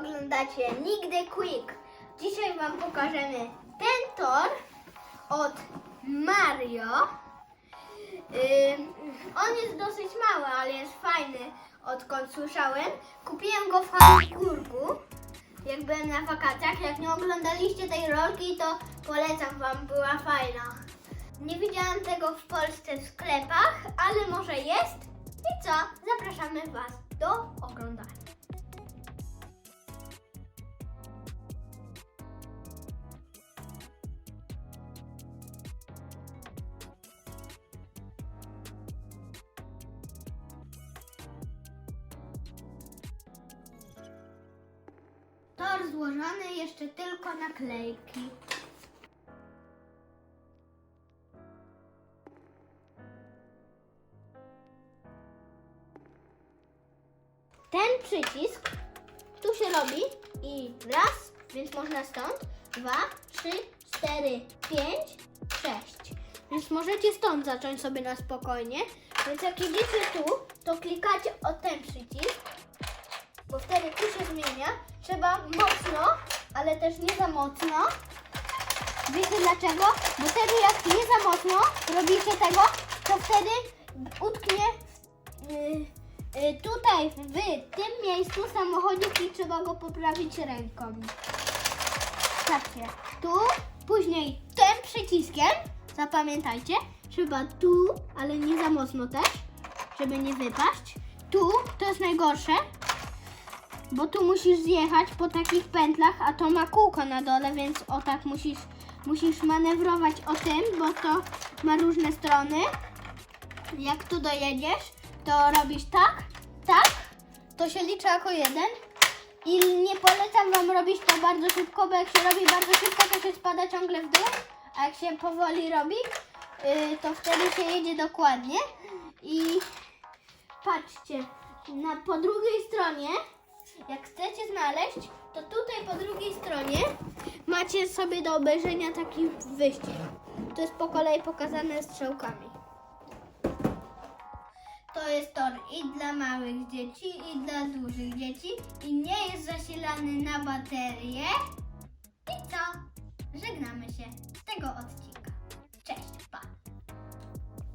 oglądacie Nigdy Quick. Dzisiaj Wam pokażemy ten tor od Mario. Ym, on jest dosyć mały, ale jest fajny, odkąd słyszałem. Kupiłem go w Habsburgu, jak byłem na wakacjach. Jak nie oglądaliście tej rolki, to polecam Wam, była fajna. Nie widziałam tego w Polsce w sklepach, ale może jest. I co? Zapraszamy Was do oglądania. Złożony, jeszcze tylko naklejki. Ten przycisk tu się robi i raz, więc można stąd, dwa, trzy, cztery, pięć, sześć. Więc możecie stąd zacząć sobie na spokojnie. Więc jak idziecie tu, to klikacie o ten przycisk, bo wtedy tu się zmienia. Trzeba mocno, ale też nie za mocno. Wiecie dlaczego? Bo wtedy jak nie za mocno robicie tego, to wtedy utknie w, y, y, tutaj w tym miejscu samochodziku i trzeba go poprawić ręką. Patrzcie, tu, później tym przyciskiem, zapamiętajcie, trzeba tu, ale nie za mocno też, żeby nie wypaść. Tu, to jest najgorsze, bo tu musisz zjechać po takich pętlach, a to ma kółko na dole, więc o tak musisz, musisz manewrować o tym, bo to ma różne strony. Jak tu dojedziesz, to robisz tak, tak, to się liczy jako jeden. I nie polecam Wam robić to bardzo szybko, bo jak się robi bardzo szybko, to się spada ciągle w dół, a jak się powoli robi, yy, to wtedy się jedzie dokładnie. I patrzcie, na, po drugiej stronie, znaleźć, to tutaj po drugiej stronie macie sobie do obejrzenia taki wyścig. To jest po kolei pokazane strzałkami. To jest tor i dla małych dzieci, i dla dużych dzieci. I nie jest zasilany na baterię. I co? Żegnamy się z tego odcinka.